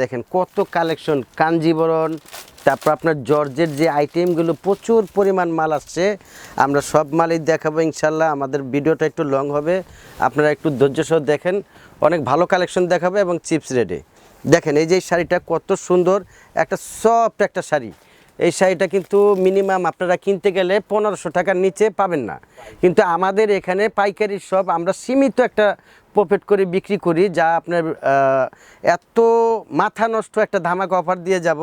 দেখেন কত কালেকশন, কাঞ্জিবরণ, তারপর আপনার জর্জের যে আইটেমগুলো প্রচুর পরিমাণ মাল আসছে। আমরা সব মালই দেখাবো ইনশাল্লাহ, আমাদের ভিডিওটা একটু লং হবে। আপনারা একটু ধৈর্য সহ দেখেন, অনেক ভালো কালেকশন দেখাবে এবং চিপস রেডে। দেখেন এই যে শাড়িটা কত সুন্দর, একটা সফট একটা শাড়ি। এই শাড়িটা কিন্তু মিনিমাম আপনারা কিনতে গেলে পনেরোশো টাকার নিচে পাবেন না। কিন্তু আমাদের এখানে পাইকারি সব আমরা সীমিত একটা প্রফিট করে বিক্রি করি, যা আপনার এত মাথা নষ্ট একটা ধামাকা অফার দিয়ে যাব,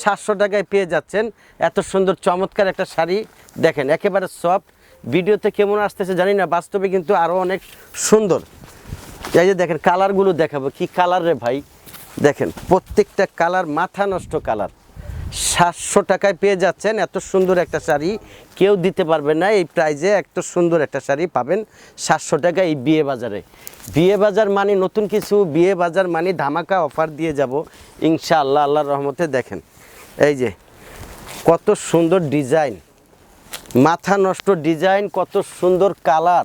সাতশো টাকায় পেয়ে যাচ্ছেন। এত সুন্দর চমৎকার একটা শাড়ি দেখেন, একেবারে সফট ভিডিওতে কেমন আসতেছে জানি না, বাস্তবে কিন্তু আরও অনেক সুন্দর। এই যে দেখেন কালারগুলো দেখাবো, কি কালার রে ভাই? দেখেন, প্রত্যেকটা কালার মাথা নষ্ট কালার সাতশো টাকায় পেয়ে যাচ্ছেন। এত সুন্দর একটা শাড়ি। কেউ দিতে পারবে না এই প্রাইজে। এত সুন্দর একটা শাড়ি পাবেন সাতশো টাকা এই বিয়ে বাজারে। বিয়ে বাজার মানে নতুন কিছু। বিয়ে বাজার মানে ধামাকা অফার দিয়ে যাব। ইনশাআল্লাহ, আল্লাহর রহমতে দেখেন। এই যে, কত সুন্দর ডিজাইন। মাথা নষ্ট ডিজাইন, কত সুন্দর কালার।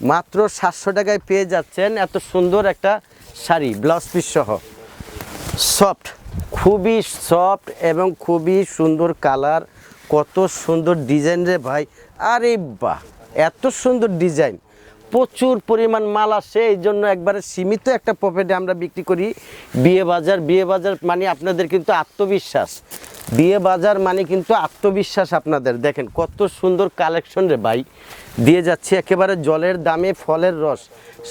মাত্র সাতশো টাকায় পেয়ে যাচ্ছেন। এত সুন্দর একটা শাড়ি, ব্লাউজ পিস সহ। সফট। খুবই সফট এবং খুবই সুন্দর কালার। কত সুন্দর ডিজাইন রে ভাই। আরে বাহ, এত সুন্দর ডিজাইন। প্রচুর পরিমাণ মাল আসে, এই জন্য একবারে সীমিত একটা প্রফিটে আমরা বিক্রি করি। বিয়ে বাজার বিয়ে বাজার মানে আপনাদের কিন্তু আত্মবিশ্বাস। বিয়ে বাজার মানে কিন্তু আত্মবিশ্বাস আপনাদের। দেখেন কত সুন্দর কালেকশন রে ভাই। দিয়ে যাচ্ছে একেবারে জলের দামে ফলের রস।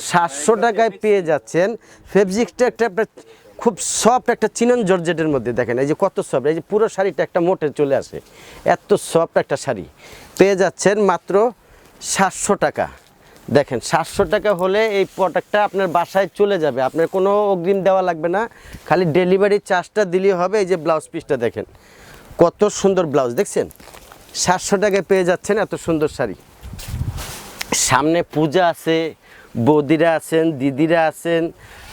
সাতশো টাকায় পেয়ে যাচ্ছেন। ফেব্রিক্সটা একটা একটা খুব সফট একটা চিনন জর্জেটের মধ্যে দেখেন, এই যে কত সফট এই যে পুরো শাড়িটা একটা মোটে চলে আসে, এত সফট একটা শাড়ি। পেয়ে যাচ্ছেন মাত্র সাতশো টাকা। দেখেন, সাতশো টাকা হলে এই প্রোডাক্টটা আপনার বাসায় চলে যাবে, আপনার কোনো অগ্রিম দেওয়া লাগবে না, খালি ডেলিভারি চার্জটা দিলেই হবে, এই যে ব্লাউজ পিসটা দেখেন। কত সুন্দর ব্লাউজ দেখছেন? সাতশো টাকায় পেয়ে যাচ্ছেন এত সুন্দর শাড়ি। সামনে পূজা আছে বৌদিরা আছেন, দিদিরা আছেন,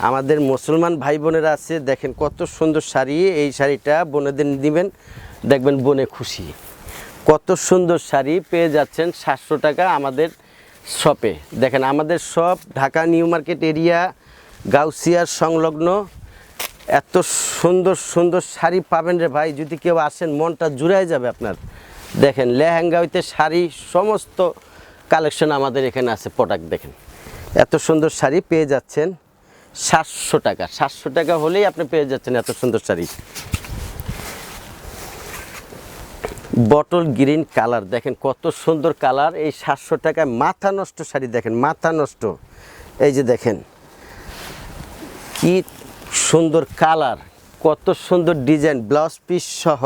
আমাদের মুসলমান ভাই বোনেরা আছে। দেখেন কত সুন্দর শাড়ি, এই শাড়িটা বোনেদের দিবেন দেখবেন বনে খুশি। কত সুন্দর শাড়ি পেয়ে যাচ্ছেন সাতশো টাকা আমাদের শপে। দেখেন আমাদের shop Dhaka new market area গাউসিয়ার সংলগ্ন। এত সুন্দর সুন্দর শাড়ি পাবেন রে ভাই। যদি কেউ আসেন, মনটা জুড়াই যাবে আপনার। দেখেন লেহেঙ্গা হইতে শাড়ি, সমস্ত কালেকশন আমাদের এখানে আছে, প্রোডাক্ট দেখেন। এত সুন্দর শাড়ি পেয়ে যাচ্ছেন সাতশো টাকা। সাতশো টাকা হলেই আপনি পেয়ে যাচ্ছেন এত সুন্দর শাড়ি। বটল গ্রিন কালার, দেখেন কত সুন্দর কালার। এই সাতশো টাকায় মাথা নষ্ট শাড়ি দেখেন, মাথা নষ্ট। এই যে দেখেন, কি সুন্দর কালার, কত সুন্দর ডিজাইন, ব্লাউজ পিস সহ।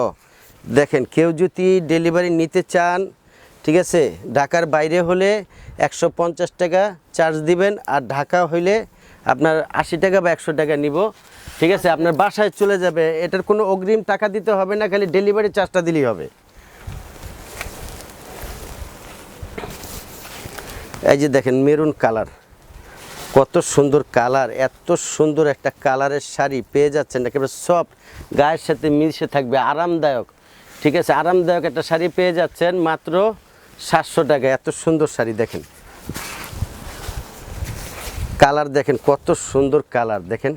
দেখেন, কেউ যদি ডেলিভারি নিতে চান ঠিক আছে? ঢাকার বাইরে হলে একশো পঞ্চাশ টাকা চার্জ দিবেন আর ঢাকা হইলে আপনার আশি টাকা বা একশো টাকা নিব। ঠিক আছে? আপনার বাসায় চলে যাবে। এটার কোনো অগ্রিম টাকা দিতে হবে না, খালি ডেলিভারি চার্জটা দিলেই হবে। এই যে দেখেন মেরুন কালার কত সুন্দর কালার এত সুন্দর একটা কালারের শাড়ি পেয়ে যাচ্ছেন। একেবারে সফট গায়ের সাথে মিশে থাকবে আরামদায়ক। ঠিক আছে? আরামদায়ক একটা শাড়ি পেয়ে যাচ্ছেন মাত্র সাতশো টাকা, এত সুন্দর শাড়ি দেখেন। কালার দেখেন, কত সুন্দর কালার দেখেন।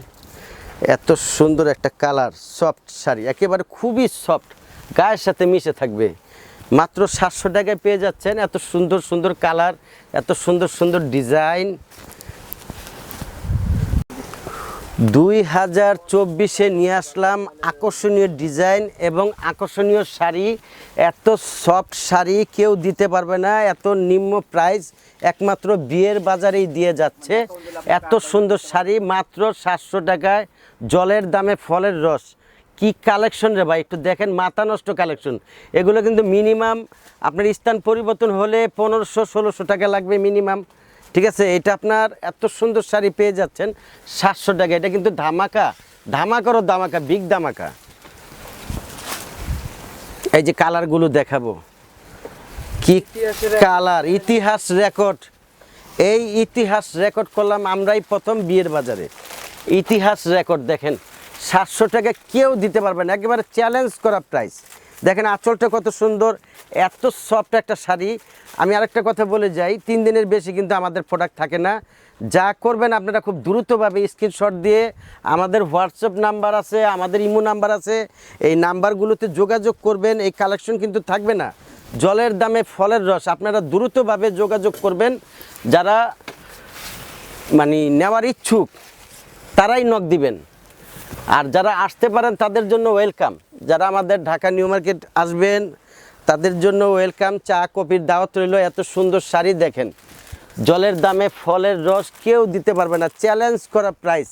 এত সুন্দর একটা কালার, সফট শাড়ি, একেবারে খুবই সফট, গায়ের সাথে মিশে থাকবে। মাত্র সাতশো টাকায় পেয়ে যাচ্ছেন, এত সুন্দর সুন্দর কালার, এত সুন্দর সুন্দর ডিজাইন। দুই হাজার চব্বিশে নিয়ে আসলাম আকর্ষণীয় ডিজাইন এবং আকর্ষণীয় শাড়ি। এত সফট শাড়ি কেউ দিতে পারবে না, এত নিম্ন প্রাইস, একমাত্র বিয়ের বাজারেই দিয়ে যাচ্ছে। এত সুন্দর শাড়ি, মাত্র সাতশো টাকায়, জলের দামে ফলের রস। কি কালেকশন রে ভাই, একটু দেখেন মাথা নষ্ট কালেকশন। এগুলো কিন্তু মিনিমাম আপনার স্থান পরিবর্তন হলে পনেরোশো, ষোলোশো টাকা লাগবে মিনিমাম। ঠিক আছে, এটা আপনার এত সুন্দর শাড়ি পেয়ে যাচ্ছেন, সাতশো টাকা। এটা কিন্তু ধামাকা, ধামাকারও ধামাকা বিগ ধামাকা। এই যে কালারগুলো দেখাবো। কি কালার? ইতিহাস রেকর্ড। এই ইতিহাস রেকর্ড করলাম আমরাই প্রথম বিয়ের বাজারে। ইতিহাস রেকর্ড দেখেন, সাতশো টাকা কেউ দিতে পারবে না, একেবারে চ্যালেঞ্জ করা প্রাইস দেখেন আঁচলটা কত সুন্দর, এত সফট একটা শাড়ি। আমি আরেকটা কথা বলে যাই, তিন দিনের বেশি কিন্তু আমাদের প্রোডাক্ট থাকে না। যা করবেন আপনারা খুব দ্রুতভাবে স্ক্রিনশট দিয়ে, আমাদের হোয়াটসঅ্যাপ নাম্বার আছে, আমাদের ইমো নাম্বার আছে, এই নাম্বারগুলোতে যোগাযোগ করবেন, এই কালেকশন কিন্তু থাকবে না। জলের দামে ফলের রস, আপনারা দ্রুতভাবে যোগাযোগ করবেন। যারা মানে নেওয়ার ইচ্ছুক, তারাই নখ দিবেন। আর যারা আসতে পারেন, তাদের জন্য ওয়েলকাম যারা আমাদের ঢাকা নিউ মার্কেট আসবেন, তাদের জন্য ওয়েলকাম, চা, কফির দাওয়াত রইল। এত সুন্দর শাড়ি দেখেন। জলের দামে ফলের রস কেউ দিতে পারবে না। চ্যালেঞ্জ করা প্রাইস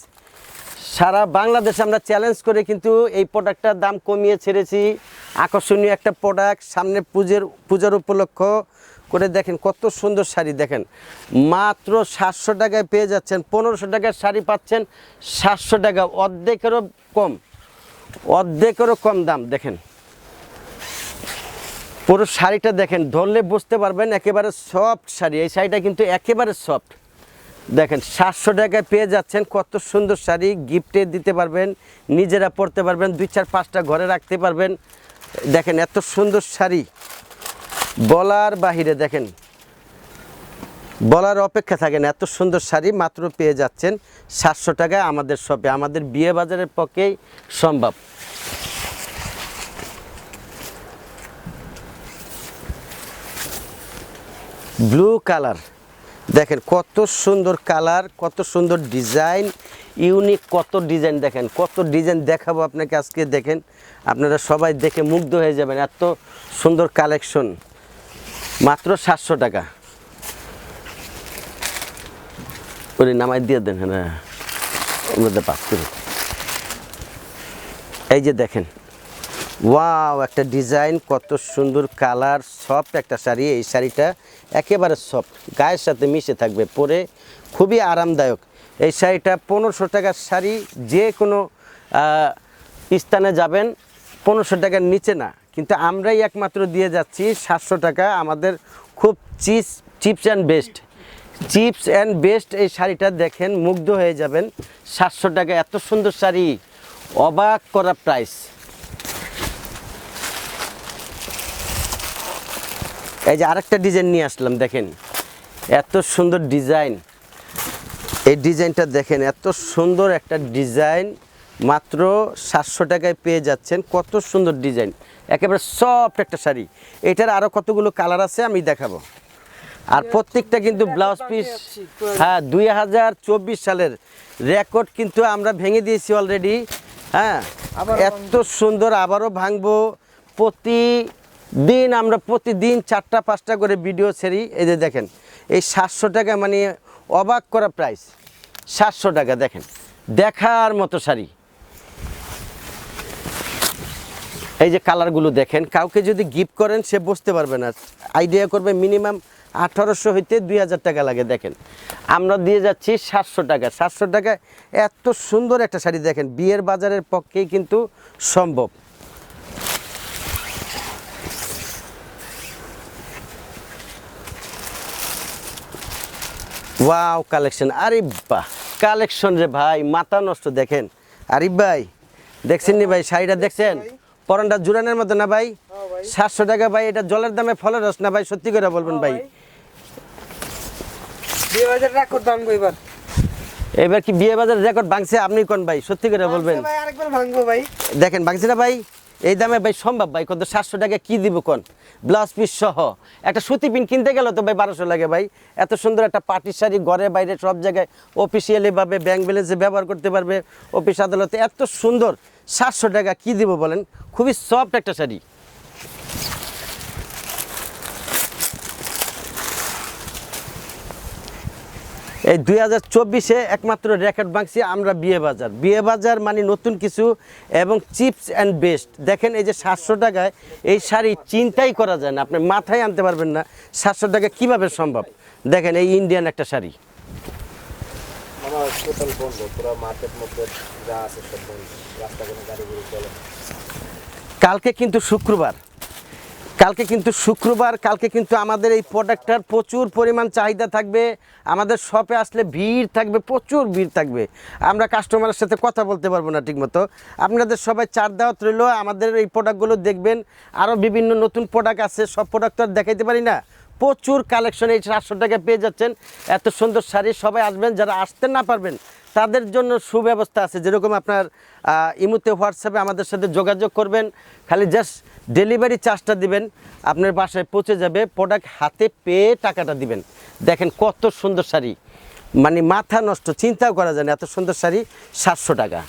সারা বাংলাদেশে আমরা চ্যালেঞ্জ করে কিন্তু এই প্রোডাক্টটার দাম কমিয়ে ছেড়েছি। আকর্ষণীয় একটা প্রোডাক্ট সামনে পুজোর, পূজার উপলক্ষ করে দেখেন, কত সুন্দর শাড়ি দেখেন। মাত্র সাতশো টাকায় পেয়ে যাচ্ছেন, পনেরোশো টাকার শাড়ি পাচ্ছেন সাতশো টাকা। অর্ধেকেরও কম। অর্ধেকেরও কম দাম, দেখেন। পুরো শাড়িটা দেখেন, ধরলে বুঝতে পারবেন একেবারে সফট শাড়ি। এই শাড়িটা কিন্তু একেবারে সফট দেখেন, সাতশো টাকায় পেয়ে যাচ্ছেন, কত সুন্দর শাড়ি গিফটে দিতে পারবেন, নিজেরা পরতে পারবেন, দুই চার পাঁচটা ঘরে রাখতে পারবেন। দেখেন, এত সুন্দর শাড়ি। বলার বাহিরে দেখেন বলার অপেক্ষা থাকেন এত সুন্দর শাড়ি মাত্র পেয়ে যাচ্ছেন সাতশো টাকায় আমাদের শপে। আমাদের বিয়ে বাজারের পক্ষেই সম্ভব। Blue colour. দেখেন কত সুন্দর কালার, কত সুন্দর ডিজাইন, ইউনিক কত ডিজাইন দেখেন। কত ডিজাইন দেখাবো আপনাকে আজকে, দেখেন। আপনারা সবাই দেখে মুগ্ধ হয়ে যাবেন। এত সুন্দর কালেকশন। মাত্র সাতশো টাকা। ওরে নামাই দিয়ে দেন হ্যাঁ মধ্যে পাস করে এই যে দেখেন, ওয়াও, একটা ডিজাইন, কত সুন্দর কালার, সফট একটা শাড়ি। এই শাড়িটা একেবারে সফট, গায়ের সাথে মিশে থাকবে, পরে খুবই আরামদায়ক। এই শাড়িটা পনেরোশো টাকার শাড়ি, যে কোনো স্থানে যাবেন, পনেরোশো টাকার নিচে না। কিন্তু আমরাই একমাত্র দিয়ে যাচ্ছি, সাতশো টাকা, আমাদের খুব cheaps and best. Cheaps and best এই শাড়িটা দেখেন, মুগ্ধ হয়ে যাবেন। সাতশো টাকা, এত সুন্দর শাড়ি। অবাক করা প্রাইস এই যে আরেকটা ডিজাইন নিয়ে আসলাম, দেখেন। এত সুন্দর ডিজাইন এই ডিজাইনটা দেখেন, এত সুন্দর একটা ডিজাইন মাত্র সাতশো টাকায় পেয়ে যাচ্ছেন, কত সুন্দর ডিজাইন একেবারে সফট একটা শাড়ি। এটার আরও কতগুলো কালার আছে আমি দেখাবো। আর প্রত্যেকটা কিন্তু ব্লাউজ পিস হ্যাঁ দুই হাজার চব্বিশ সালের রেকর্ড কিন্তু আমরা ভেঙে দিয়েছি অলরেডি হ্যাঁ। এত সুন্দর আবারও ভাঙবো। প্রতিদিন আমরা প্রতিদিন চারটা পাঁচটা করে ভিডিও ছেড়ি এই যে দেখেন এই সাতশো টাকা মানে অবাক করা প্রাইস সাতশো টাকা দেখেন দেখার মতো শাড়ি। এই যে কালারগুলো দেখেন কাউকে যদি গিফট করেন সে বুঝতে পারবে না আইডিয়া করবে মিনিমাম আঠারোশো হইতে দুই হাজার টাকা লাগে দেখেন। আমরা দিয়ে যাচ্ছি সাতশো টাকা। সাতশো টাকা এত সুন্দর একটা শাড়ি দেখেন বিয়ের বাজারের পক্ষেই কিন্তু সম্ভব। Wow collection. আরে বাহ কালেকশন রে ভাই মাথা নষ্ট দেখেন। আরিফ ভাই দেখছেন নি ভাই শাড়িটা দেখছেন? পরনটা জুরানের মতো না ভাই? সাতশো টাকা ভাই এটা জলের দামে ফলের রস না ভাই সত্যি করে বলবেন ভাই। হাজার রেকর্ড ভাঙবো এবার। এবার কি বিয়ে বাজার রেকর্ড ভাঙছে? আপনি কোন ভাই? সত্যি করে বলবেন। ভাই আরেকবার ভাঙবো ভাই। দেখেন ভাঙছে না ভাই? এই দামে ভাই সম্ভব ভাই কত সাতশো টাকা কি দিব কোন? ব্লাউজ পিস সহ। একটা সুতি পিন কিনতে গেল তো ভাই বারোশো লাগে ভাই। এত সুন্দর একটা পাটির শাড়ি ঘরে বাইরে সব জায়গায় অফিসিয়ালি ভাবে ব্যাংক ব্যালেন্সে ব্যবহার করতে পারবে। অফিস আদালতে এত সুন্দর সাতশো টাকা কি দিব বলেন? খুবই সফট একটা শাড়ি। এই দুই হাজার চব্বিশে একমাত্র রেকর্ড ভাঙছি আমরা বিয়ে বাজার। বিয়ে বাজার মানে নতুন কিছু এবং চিপস অ্যান্ড বেস্ট। দেখেন এই যে সাতশো টাকায় এই শাড়ি চিন্তাই করা যায় না, আপনি মাথায় আনতে পারবেন না সাতশো টাকা কীভাবে সম্ভব। দেখেন এই ইন্ডিয়ান একটা শাড়ি। কালকে কিন্তু শুক্রবার। কালকে কিন্তু শুক্রবার, কালকে কিন্তু আমাদের এই প্রোডাক্টটার প্রচুর পরিমাণ চাহিদা থাকবে। আমাদের শপে আসলে ভিড় থাকবে, প্রচুর ভিড় থাকবে। আমরা কাস্টমারের সাথে কথা বলতে পারব না ঠিকমতো। আপনাদের সবাই চার দেওয়া রইল, আমাদের এই প্রোডাক্টগুলো দেখবেন। আরও বিভিন্ন নতুন প্রোডাক্ট আছে, সব প্রোডাক্ট তো আর দেখাইতে পারি না। প্রচুর কালেকশন এই সাতশো টাকায় পেয়ে যাচ্ছেন। এত সুন্দর শাড়ি সবাই আসবেন, যারা আসতে না পারবেন, তাদের জন্য সুব্যবস্থা আছে। যেরকম আপনার ইমুতে হোয়াটসঅ্যাপে আমাদের সাথে যোগাযোগ করবেন, খালি জাস্ট ডেলিভারি চার্জটা দিবেন, আপনার বাসায় পৌঁছে যাবে প্রোডাক্ট হাতে পেয়ে টাকাটা দিবেন। দেখেন কত সুন্দর শাড়ি। মানে মাথা নষ্ট, চিন্তাও করা যায় না, এত সুন্দর শাড়ি, সাতশো টাকা।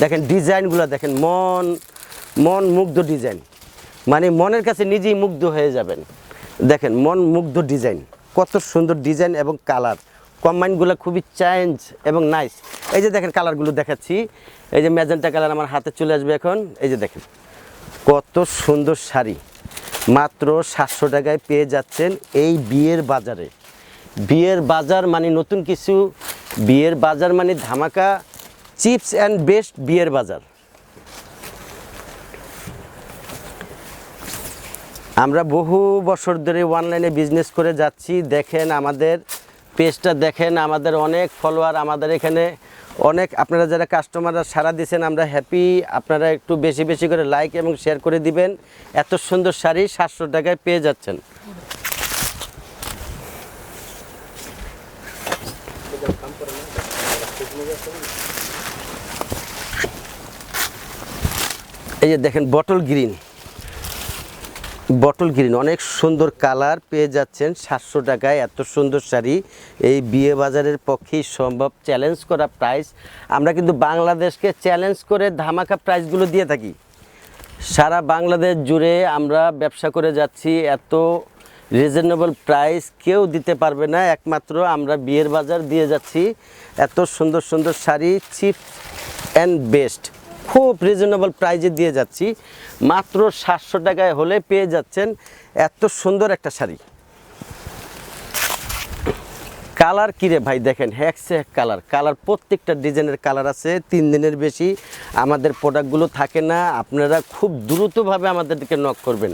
দেখেন ডিজাইনগুলো দেখেন, মন মন মুগ্ধ ডিজাইন। মানে মনের কাছে নিজেই মুগ্ধ হয়ে যাবেন। দেখেন, মন মুগ্ধ ডিজাইন কত সুন্দর ডিজাইন এবং কালার কম্বাইনগুলো খুবই চেঞ্জ এবং নাইস এই যে দেখেন কালারগুলো দেখাচ্ছি, এই যে ম্যাজেন্টা কালার আমার হাতে চলে আসবে এখন, এই যে দেখেন, কত সুন্দর শাড়ি। মাত্র সাতশো টাকায় পেয়ে যাচ্ছেন এই বিয়ের বাজারে। বিয়ের বাজার মানে নতুন কিছু, বিয়ের বাজার মানে ধামাকা, চিপস অ্যান্ড বেস্ট বিয়ের বাজার। আমরা বহু বছর ধরে অনলাইনে বিজনেস করে যাচ্ছি। দেখেন আমাদের পেজটা দেখেন আমাদের অনেক ফলোয়ার আমাদের এখানে অনেক, আপনারা যারা কাস্টমাররা সারা দিয়েছেন আমরা হ্যাপি আপনারা একটু বেশি বেশি করে লাইক এবং শেয়ার করে দিবেন। এত সুন্দর শাড়ি সাতশো টাকায় পেয়ে যাচ্ছেন। এই যে দেখেন বটল গ্রিন বটল গ্রিন, অনেক সুন্দর কালার পেয়ে যাচ্ছেন সাতশো টাকায়। এত সুন্দর শাড়ি, এই বিয়ে বাজারের পক্ষেই সম্ভব। চ্যালেঞ্জ করা প্রাইস আমরা কিন্তু বাংলাদেশকে চ্যালেঞ্জ করে ধামাকা প্রাইসগুলো দিয়ে থাকি। সারা বাংলাদেশ জুড়ে আমরা ব্যবসা করে যাচ্ছি, এত রিজনেবল প্রাইস কেউ দিতে পারবে না। একমাত্র আমরা বিয়ের বাজার দিয়ে যাচ্ছি। এত সুন্দর সুন্দর শাড়ি, চিপ অ্যান্ড বেস্ট খুব রিজনেবল প্রাইজে দিয়ে যাচ্ছি। মাত্র সাতশো টাকায় হলে পেয়ে যাচ্ছেন এত সুন্দর একটা শাড়ি। কালার কিরে ভাই দেখেন হ্যাকসে এক কালার। কালার প্রত্যেকটা ডিজাইনের কালার আছে, তিন দিনের বেশি। আমাদের প্রোডাক্টগুলো থাকে না, আপনারা খুব দ্রুতভাবে আমাদেরকে নক করবেন।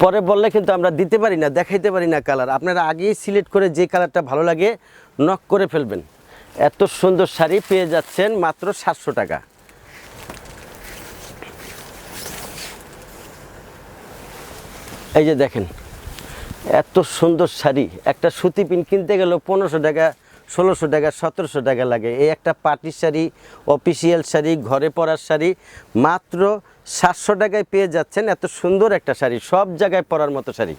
পরে বললে কিন্তু আমরা দিতে পারি না, দেখাইতে পারি না কালার। আপনারা আগেই সিলেক্ট করে যে কালারটা ভালো লাগে নক করে ফেলবেন। এত সুন্দর শাড়ি পেয়ে যাচ্ছেন মাত্র সাতশো টাকা। এই যে দেখেন, এত সুন্দর শাড়ি, একটা সুতি পিন কিনতে গেলেও পনেরোশো টাকা, ষোলোশো টাকা, সতেরোশো টাকা লাগে। এই একটা পার্টির শাড়ি অফিসিয়াল শাড়ি, ঘরে পরার শাড়ি, মাত্র সাতশো টাকায় পেয়ে যাচ্ছেন এত সুন্দর একটা শাড়ি, সব জায়গায় পরার মতো শাড়ি।